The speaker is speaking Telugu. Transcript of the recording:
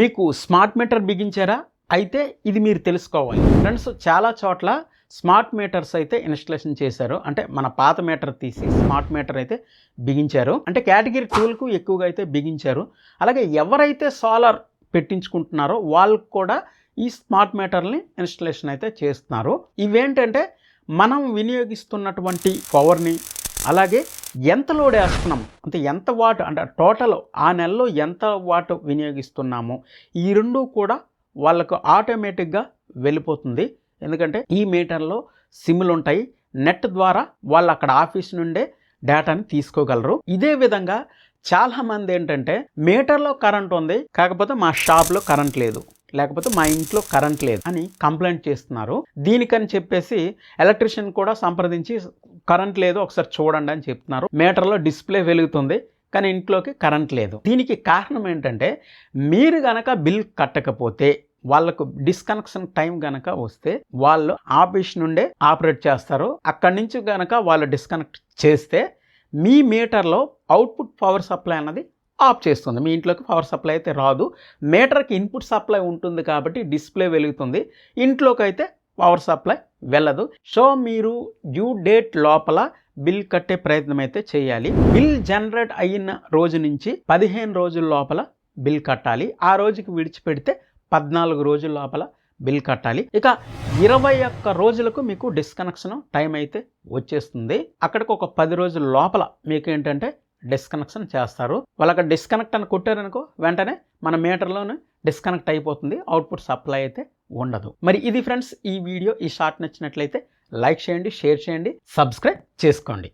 మీకు స్మార్ట్ మీటర్ బిగించారా? అయితే ఇది మీరు తెలుసుకోవాలి. ఫ్రెండ్స్ చాలా చోట్ల స్మార్ట్ మీటర్స్ అయితే ఇన్స్టలేషన్ చేశారు. అంటే మన పాత మీటర్ తీసి స్మార్ట్ మీటర్ అయితే బిగించారు. అంటే కేటగిరీ టూలకు ఎక్కువగా అయితే బిగించారు. అలాగే ఎవరైతే సోలార్ పెట్టించుకుంటున్నారో వాళ్ళకు కూడా ఈ స్మార్ట్ మీటర్ని ఇన్స్టలేషన్ అయితే చేస్తున్నారు. ఇవేంటంటే మనం వినియోగిస్తున్నటువంటి పవర్ని అలాగే ఎంత లోడ్ వేస్తున్నాం అంటే ఎంత వాట్? అంటే టోటల్ ఆ నెలలో ఎంత వాట్ వినియోగిస్తున్నాము? ఈ రెండు కూడా వాళ్ళకు ఆటోమేటిక్గా వెళ్ళిపోతుంది. ఎందుకంటే ఈ మీటర్లో సిమ్లు ఉంటాయి. నెట్ ద్వారా వాళ్ళు అక్కడ ఆఫీస్ నుండే డేటాని తీసుకోగలరు. ఇదే విధంగా చాలామంది ఏంటంటే మీటర్లో కరెంట్ ఉంది. కాకపోతే మా షాప్లో కరెంట్ లేదు. లేకపోతే మా ఇంట్లో కరెంట్ లేదు అని కంప్లైంట్ చేస్తున్నారు. దీనికని చెప్పేసి ఎలక్ట్రిషియన్ కూడా సంప్రదించి కరెంట్ లేదు ఒకసారి చూడండి అని చెప్తున్నారు. మీటర్లో డిస్ప్లే వెలుగుతుంది కానీ ఇంట్లోకి కరెంట్ లేదు. దీనికి కారణం ఏంటంటే మీరు గనక బిల్ కట్టకపోతే వాళ్ళకు డిస్కనెక్షన్ టైం గనక వస్తే వాళ్ళు ఆఫీస్ నుండే ఆపరేట్ చేస్తారు. అక్కడి నుంచి గనక వాళ్ళు డిస్కనెక్ట్ చేస్తే మీ మీటర్లో అవుట్పుట్ పవర్ సప్లై అన్నది ఆఫ్ చేస్తుంది. మీ ఇంట్లోకి పవర్ సప్లై అయితే రాదు. మీటర్కి ఇన్పుట్ సప్లై ఉంటుంది కాబట్టి డిస్ప్లే వెలుగుతుంది. ఇంట్లోకి అయితే పవర్ సప్లై వెళ్ళదు. సో మీరు డ్యూ డేట్ లోపల బిల్ కట్టే ప్రయత్నం అయితే చేయాలి. బిల్ జనరేట్ అయిన రోజు నుంచి పదిహేను రోజుల లోపల బిల్ కట్టాలి. ఆ రోజుకి విడిచిపెడితే పద్నాలుగు రోజుల లోపల బిల్ కట్టాలి. ఇక ఇరవై ఒక్క రోజులకు మీకు డిస్కనెక్షన్ టైం అయితే వచ్చేస్తుంది. అక్కడికి ఒక పది రోజుల లోపల మీకు ఏంటంటే డిస్కనెక్షన్ చేస్తారు. వాళ్ళకి డిస్కనెక్ట్ అని కొట్టారనుకో వెంటనే మన మీటర్లోనే డిస్కనెక్ట్ అయిపోతుంది. అవుట్పుట్ సప్లై అయితే ఉండదు. మరి ఇది ఫ్రెండ్స్ ఈ వీడియో ఈ షార్ట్ నచ్చినట్లయితే లైక్ చేయండి షేర్ చేయండి సబ్స్క్రైబ్ చేసుకోండి.